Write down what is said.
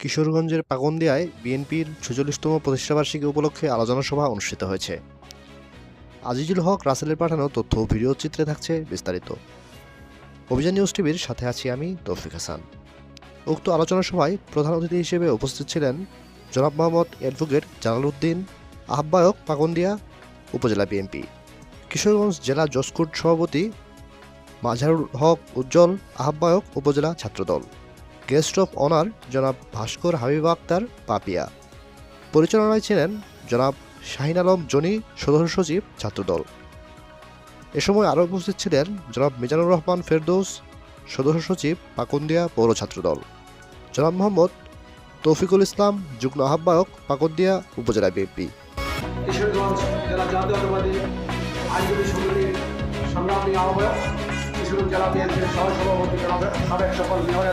কিশোরগঞ্জের পাগন্দিয়ায় বিএনপির ছেচল্লিশতম প্রতিষ্ঠাবার্ষিকী উপলক্ষে আলোচনা সভা অনুষ্ঠিত হয়েছে। আজিজুল হক রাসেলের পাঠানো তথ্য ও ভিডিও চিত্রে থাকছে বিস্তারিত। অভিযান নিউজ টিভির সাথে আছি আমি তৌফিক হাসান। উক্ত আলোচনা সভায় প্রধান অতিথি হিসেবে উপস্থিত ছিলেন জনাব মোহাম্মদ অ্যাডভোকেট জালালউদ্দিন আহ্বায়ক পাগন্দিয়া, উপজেলা বিএনপি। কিশোরগঞ্জ জেলা জসকোট সভাপতি মাঝারুল হক উজ্জ্বল, আহ্বায়ক উপজেলা ছাত্রদল। গেস্ট অফ অনার জনাব ভাস্কর হাবিব আক্তার পাপিয়া। পরিচালনায় ছিলেন জনাব শাহিন আলম জনি, সদস্য সচিব, ছাত্রদল। এ সময় আরও উপস্থিত ছিলেন জনাব মিজানুর রহমান ফেরদৌস, সদস্য সচিব, পাকুন্দিয়া পৌর ছাত্রদল। জনাব মোহাম্মদ তৌফিকুল ইসলাম, যুগ্ম আহ্বায়ক, পাকুন্দিয়া উপজেলা বিএনপি। সাবেক সকল মেয়র